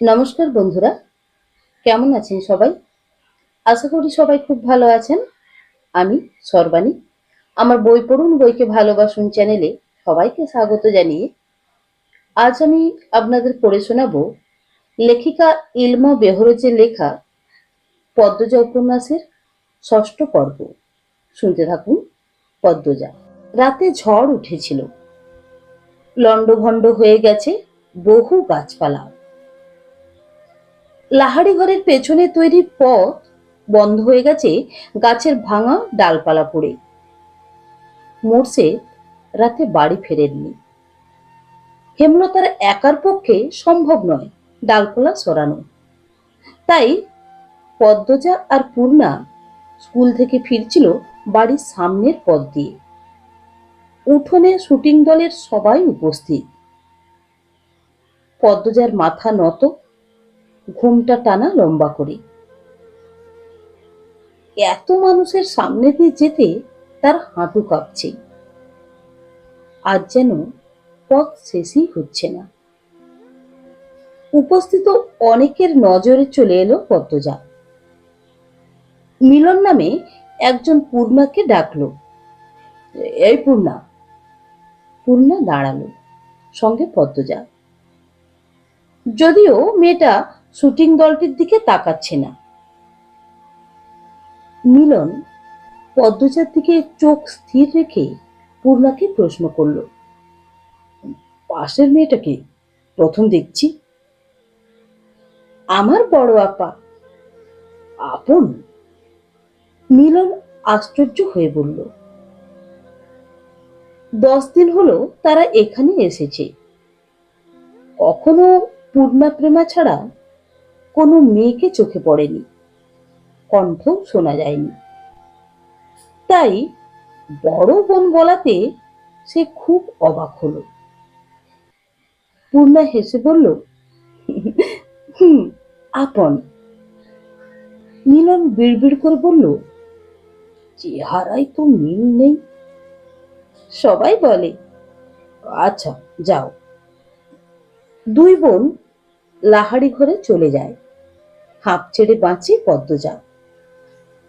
নমস্কার বন্ধুরা, কেমন আছেন সবাই? আশা করি সবাই খুব ভালো আছেন। আমি সর্বাণী। আমার বই পড়ুন, বইকে ভালোবাসুন চ্যানেলে সবাইকে স্বাগত জানিয়ে আজ আমি আপনাদের পড়ে শোনাবো লেখিকা ইলমা বেহরজের লেখা পদ্মজা উপন্যাসের ষষ্ঠ পর্ব। শুনতে থাকুন পদ্মজা। রাতে ঝড় উঠেছিল। লণ্ডভণ্ড হয়ে গেছে বহু গাছপালা। লাহারি ঘরের পেছনে তৈরি পথ বন্ধ হয়ে গেছে গাছের ভাঙা ডালপালা পড়ে। মোরসে রাতে বাড়ি ফেরেননি। হেমলতার একার পক্ষে সম্ভব নয় ডালপালা সরানো। তাই পদ্মজা আর পূর্ণা স্কুল থেকে ফিরছিল বাড়ির সামনের পথ দিয়ে। উঠোনে শুটিং দলের সবাই উপস্থিত। পদ্মজার মাথা নত ঘুমটা টানা লম্বা করে। এত মানুষের সামনে দিয়ে যেতে তার হাঁটু কাঁপছে। আজ যেন পথ শেষই হচ্ছে না। উপস্থিত অনেকের নজরে চলে এলো পদ্মজা। মিলন নামে একজন পূর্ণাকে ডাকলো। এই পূর্ণা। পূর্ণা দাঁড়াল সঙ্গে পদ্মজা। যদিও মেয়েটা শুটিং দলটির দিকে তাকাচ্ছে না। মিলন পদ্মজার দিকে চোখ স্থির রেখে পূর্ণাকে প্রশ্ন করল, পাশের মেয়েটাকে প্রথম দেখছি। আমার বড় আপা। আপন? মিলন আশ্চর্য হয়ে বলল, দশ দিন হলো তারা এখানে এসেছে। কখনো পূর্ণা প্রেমা ছাড়া কোনো মেয়েকে চোখে পড়েনি। কণ্ঠ শোনা যায়নি। তাই বড় বোন বলাতে সে খুব অবাক হলো। পূর্ণা হেসে বলল, হুম, আপন। মিলন বিড়বিড় করে বলল, চেহারায় তো মিল নেই। সবাই বলে আচ্ছা যাও। দুই বোন লাহারি ঘরে চলে যায়। হাঁপ ছেড়ে বাঁচে পদ্মজা।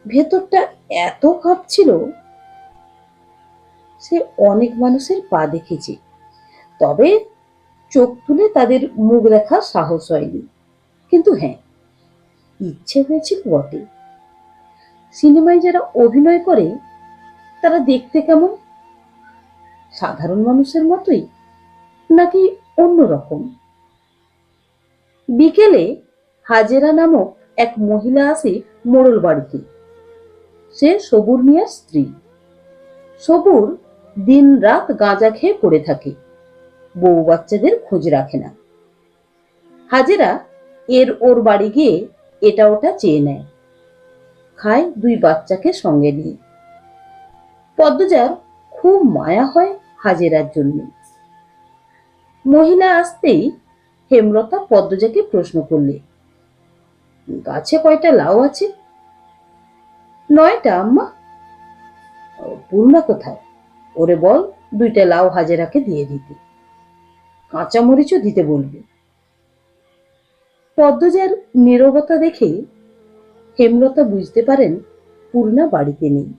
ভেতরটা এত কাঁপছিল সে অনেক মানুষের পা দেখেছে। তবে চোখ তুলে তাদের মুখ দেখার সাহস হয়নি। কিন্তু হ্যাঁ ইচ্ছে হয়েছিল বটে। সিনেমায় যারা অভিনয় করে, তারা দেখতে কেমন? সাধারণ মানুষের মতোই, নাকি অন্যরকম? বিকেলে হাজেরা নামক এক মহিলা আসে মোড়ল বাড়িতে। সে সবুর মিয়ার স্ত্রী। সবুর দিন রাত গাঁজা খেয়ে পড়ে থাকে। বউ বাচ্চাদের খোঁজ রাখে না। হাজেরা এর ওর বাড়ি গিয়ে এটা ওটা চেয়ে নেয়। খায় দুই বাচ্চাকে সঙ্গে নিয়ে। পদ্মজার খুব মায়া হয় হাজেরার জন্য। মহিলা আসতেই হেমলতা পদ্মজাকে প্রশ্ন করলে গাছে কয়টা লাউ আছে? নয়টা, আম্মা। পূর্ণা কোথায়? ওরে বল, দুইটা লাউ হাজেরাকে দিয়ে দিতে। কাঁচা মরিচও দিতে বলবি। পদ্মজার নীরবতা দেখে হেমলতা বুঝতে পারেন পূর্ণা বাড়িতে নেই।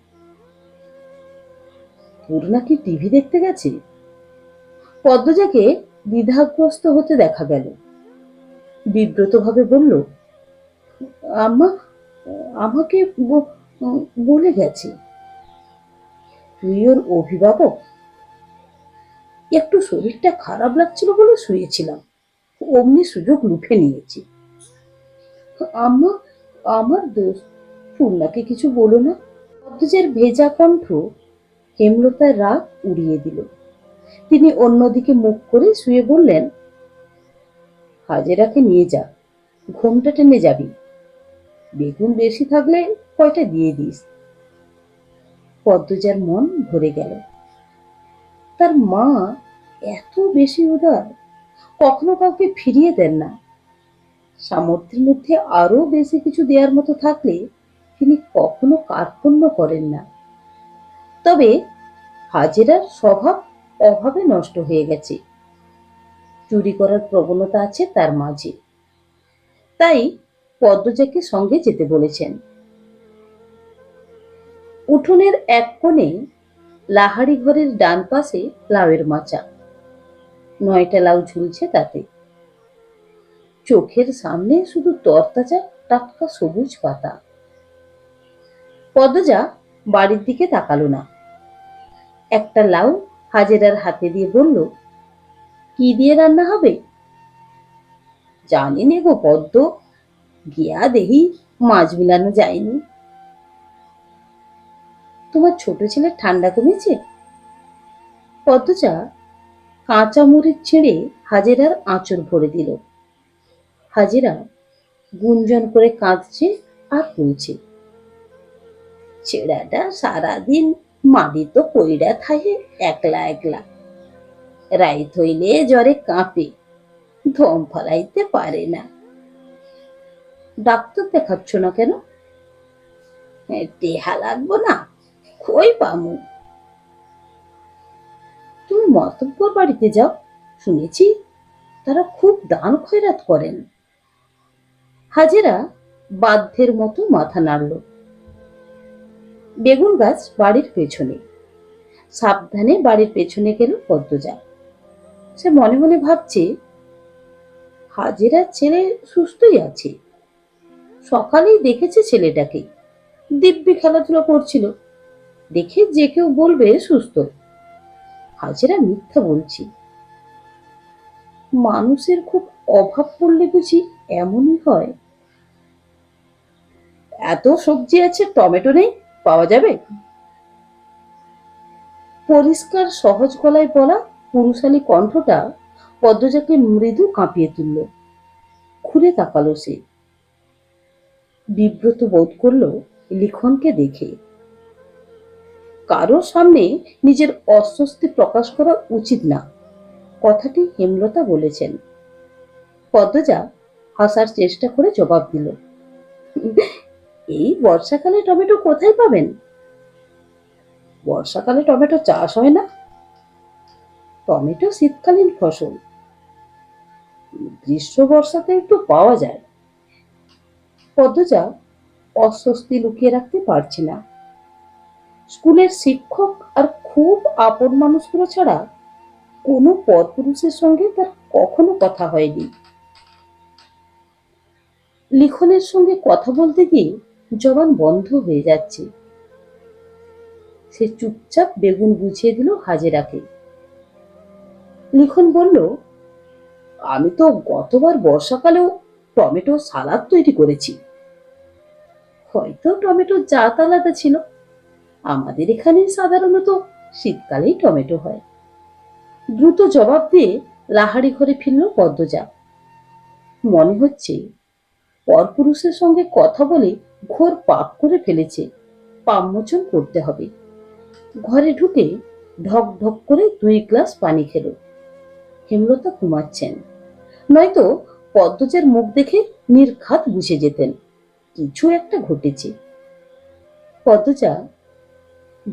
পূর্ণা কি টিভি দেখতে গেছে? পদ্মজাকে দ্বিধাগ্রস্ত হতে দেখা গেল। বিব্রতভাবে বলল আম্মা, আমাকে বলে গেছে। তুই ওর অভিভাবক, একটু শরীরটা খারাপ লাগছিল বলে শুয়েছিলাম। অমনি সুযোগ লুফে নিয়েছি। আম্মা, আমার দোষ পূর্ণাকে কিছু বলো না। পদ্মজের ভেজা কণ্ঠ হেমলতার রাগ উড়িয়ে দিল। তিনি অন্যদিকে মুখ করে শুয়ে বললেন, হাজেরাকে নিয়ে যা, ঘুমটা টেনে যাবি। বেগুন বেশি থাকলে কয়টা দিয়ে দিস? পদ্মজার মন ভরে গেল। তার মা এত বেশি উদার, কখনো কাউকে ফিরিয়ে দেন না। সামর্থ্যের মধ্যে আরও বেশি কিছু দেওয়ার মতো থাকলে তিনি কখনো কার্পণ্য করেন না। তবে হাজেরার স্বভাব অভাবে নষ্ট হয়ে গেছে। চুরি করার প্রবণতা আছে তার মাঝে। তাই পদ্মজাকে সঙ্গে যেতে বলেছেন। উঠোনের এক কোণে লাহারি ঘরের ডান পাশে লাউয়ের মাচা। নয়টা লাউ ঝুলছে তাতে। চোখের সামনে শুধু তরতাজা টাটকা সবুজ পাতা। পদ্মজা বাড়ির দিকে তাকালো না। একটা লাউ হাজেরার হাতে দিয়ে বলল, কি দিয়ে রান্না হবে? জানি নে গো পদ্ম। গিয়া দেহি মাছ মিলানো যায়নি। তোমার ছোট ছেলের ঠান্ডা কমেছে? পদ্মজা কাঁচা মুড়ির ছেড়ে হাজেরার আঁচড় ভরে দিল। হাজেরা গুঞ্জন করে কাঁদছে আর বলছে ছেড়াটা সারাদিন মাটি তো কইরা থাকে একলা একলা। রাইত হইলে জ্বরে কাঁপে, ধম ফলাইতে পারে না। ডাক্তার দেখাচ্ছ না কেন? "এ, টেহা লাগবো না কই পামু। তুমি মতব্বর বাড়িতে যাও শুনেছি তারা খুব দান খয়রাত করেন। হাজেরা বাধ্যের মতো মাথা নাড়ল। বেগুন গাছ বাড়ির পেছনে। সাবধানে বাড়ির পেছনে গেল পদ্মজা। সে মনে মনে ভাবছে হাজেরার ছেলে সুস্থই আছে। সকালেই দেখেছে ছেলেটাকে। দিব্যি খেলাধুলা করছিল। দেখে যে কেউ বলবে, সুস্থ। হাজেরা মিথ্যা বলছি। মানুষের খুব অভাব পড়লে বুঝি এমনই হয়। এত সবজি আছে, টমেটো নেই, পাওয়া যাবে? পরিষ্কার, সহজ গলায় বলা পুরুষালী কণ্ঠটা পদ্মজাকে মৃদু কাঁপিয়ে তুলল। ঘুরে তাকালো সে। বিব্রত বোধ করল লিখনকে দেখে। কারও সামনে নিজের অস্বস্তি প্রকাশ করা উচিত না, কথাটি হেমলতা বলেছেন। পদ্মজা হাসার চেষ্টা করে জবাব দিল, এই বর্ষাকালে টমেটো কোথায় পাবেন? বর্ষাকালে টমেটো চাষ হয় না? টমেটো শীতকালীন ফসল। গ্রীষ্ম বর্ষাতে একটু পাওয়া যায়। পদ্মজা অস্বস্তি লুকিয়ে রাখতে পারছে না। স্কুলের শিক্ষক আর খুব আপন মানুষগুলো ছাড়া কোনো পরপুরুষের সঙ্গে তার কখনো কথা হয়নি। লিখনের সঙ্গে কথা বলতে গিয়ে জবান বন্ধ হয়ে যাচ্ছে। সে চুপচাপ বেগুন বুঝিয়ে দিল হাজেরাকে। লিখন বলল, আমি তো গতবার বর্ষাকালেও টমেটো সালাদ তৈরি করেছি। হয়তো টমেটোর জাত আলাদা ছিল। আমাদের এখানে সাধারণত শীতকালেই টমেটো হয়। দ্রুত জবাব দিয়ে লাহারি ঘরে ফিরল পদ্মজা। মনে হচ্ছে পরপুরুষের সঙ্গে কথা বলে ঘোর পাপ করে ফেলেছে। পাপমোচন করতে হবে। ঘরে ঢুকে ঢক ঢক করে দুই গ্লাস পানি খেল। হেমলতা ঘুমাচ্ছেন। নয়তো পদ্মজার মুখ দেখে নির্ঘাত বুঝে যেতেন। কিছু একটা ঘটেছে। পদ্মজা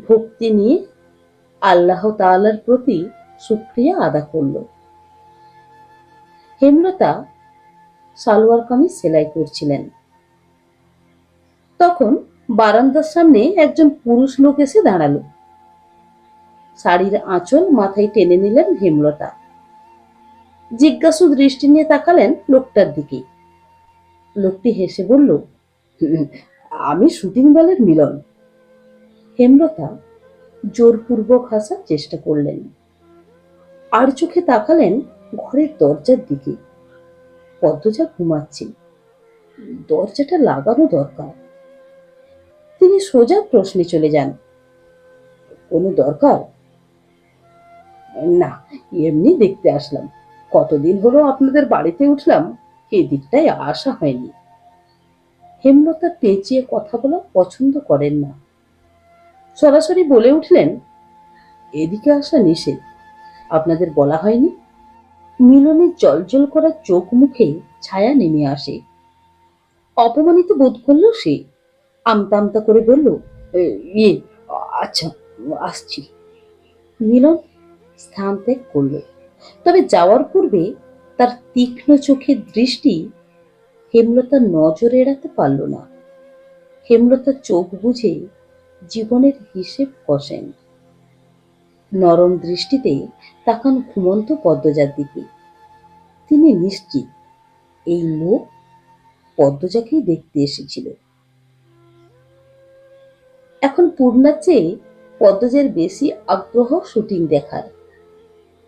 ভক্তি নিয়ে আল্লাহ তাআলার প্রতি শুক্রিয়া আদা করল। হেমলতা সালোয়ার কামিজ সেলাই করছিলেন। তখন বারান্দার সামনে একজন পুরুষ লোক এসে দাঁড়াল। শাড়ির আঁচল মাথায় টেনে নিলেন হেমলতা। জিজ্ঞাসু দৃষ্টি নিয়ে তাকালেন লোকটার দিকে। লোকটি হেসে বলল "হুম, আমি শুটিং দলের মিলন। হেমলতা জোরপূর্বক হাসার চেষ্টা করলেন। আর চোখে তাকালেন ঘরের দরজার দিকে। পদ্মজা ঘুমাচ্ছে দরজাটা লাগানো দরকার। তিনি সোজা প্রশ্নে চলে যান কোনো দরকার? না এমনি দেখতে আসলাম। কতদিন হলো আপনাদের বাড়িতে উঠলাম? এদিকটায় আসা হয়নি। হেমলতা পেঁচিয়ে কথা বলা পছন্দ করেন না। সরাসরি বলে উঠলেন, এদিকে আসা নিষেধ। আপনাদের বলা হয়নি? মিলনের জলজল করা চোখ মুখে ছায়া নেমে আসে। অপমানিত বোধ করল সে। আমতা আমতা করে বলল ইয়ে আচ্ছা আসছি। মিলন স্থান ত্যাগ করল। তবে যাওয়ার পূর্বে তার তীক্ষ্ণ চোখের দৃষ্টি হেমলতার নজর এড়াতে পারল না। হেমলতা চোখ বুঝে জীবনের হিসেব কষেন। নরম দৃষ্টিতে তাকান ঘুমন্ত পদ্মজার দিকে। তিনি নিশ্চিত, এই লোক পদ্মজাকেই দেখতে এসেছিল। এখন পূর্ণার চেয়ে পদ্মজের বেশি আগ্রহ শুটিং দেখার।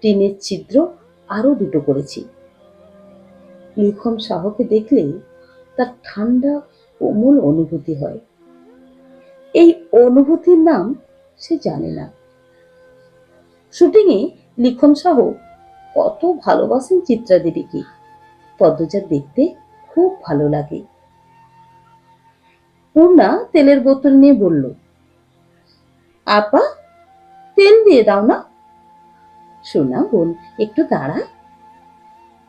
টিনের ছিদ্র আরও দুটো করেছি। লিখন শাহকে দেখলে তার ঠান্ডা, কোমল অনুভূতি হয়। এই অনুভূতির নাম সে জানে না। শুটিংয়ে লিখন শাহ কত ভালোবাসেন চিত্রা দেবীকে। পদ্মজা দেখতে খুব ভালো লাগে। পূর্ণা তেলের বোতল নিয়ে বলল, আপা, তেল দিয়ে দাও না। শোনা বোন একটু দাঁড়া।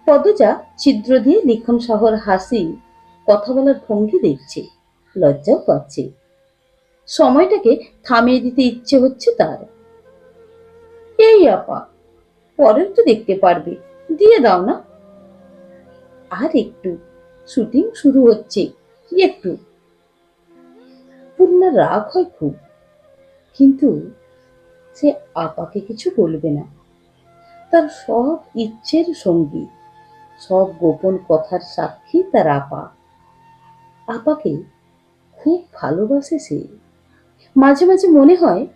পদজা ছিদ্র দিয়ে লিখন শহর হাসি, কথা বলার ভঙ্গি দেখছে, লজ্জাও পাচ্ছে। সময়টাকে থামিয়ে দিতে ইচ্ছে হচ্ছে তার। এই আপা, পরের তো দেখতে পারবে, দিয়ে দাও না। আর একটু, শুটিং শুরু হচ্ছে, একটু। পূর্ণা রাগ হয় খুব, কিন্তু সে আপাকে কিছু বলবে না। তার সব ইচ্ছের সঙ্গী। সব গোপন কথার সাক্ষী তার আপা। আপাকে খুব ভালোবাসে সে। মাঝে মাঝে মনে হয়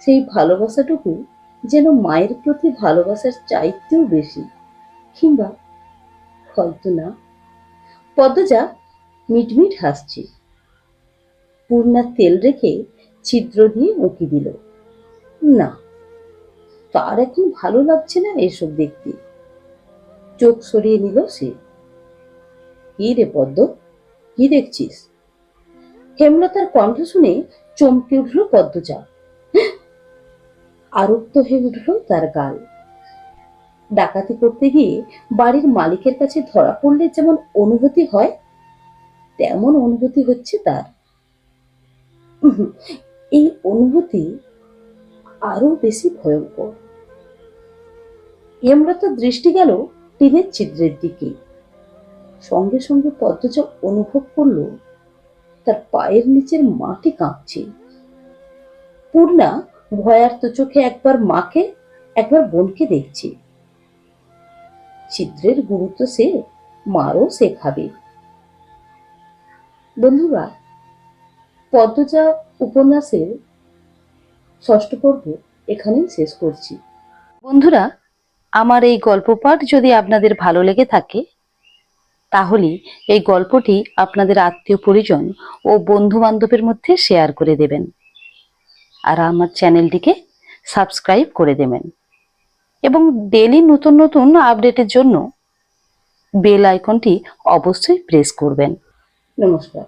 সেই ভালোবাসাটুকু যেন মায়ের প্রতি ভালোবাসার চাইতেও বেশি, কিংবা হয়তো না। পদ্মজা মিটমিট হাসছে। পূর্ণার তেল রেখে ছিদ্র দিয়ে উঁকি দিল। না তার এখন ভালো লাগছে না এসব দেখতে। চোখ সরিয়ে নিল সে। কি রে পদ্ম? কি দেখছিস? হেমলতার কণ্ঠ শুনে চমকে উঠল পদ্মজা। আরক্ত হয়ে উঠল তার গাল। ডাকাতি করতে গিয়ে বাড়ির মালিকের কাছে ধরা পড়লে যেমন অনুভূতি হয়, তেমন অনুভূতি হচ্ছে তার। এই অনুভূতি আরও বেশি ভয়ঙ্কর। হেমলতার দৃষ্টি গেল টিনের ছিদ্রের দিকে। সঙ্গে সঙ্গে পদ্মজা অনুভব করল, তার পায়ের নিচের মাটি কাঁপছে। পূর্ণা ভয়ার্ত চোখে একবার মাকে, একবার বোনকে দেখছে। ছিদ্রের গুরুত্ব সে মারও শেখাবে। বন্ধুরা, পদ্মজা উপন্যাসের ষষ্ঠ পর্ব এখানেই শেষ করছি। বন্ধুরা আমার এই গল্প পাঠ যদি আপনাদের ভালো লেগে থাকে, তাহলে এই গল্পটি আপনাদের আত্মীয় পরিজন ও বন্ধু বান্ধবের মধ্যে শেয়ার করে দেবেন। আর আমার চ্যানেলটিকে সাবস্ক্রাইব করে দেবেন। এবং ডেলি নতুন নতুন আপডেটের জন্য বেল আইকনটি অবশ্যই প্রেস করবেন। নমস্কার।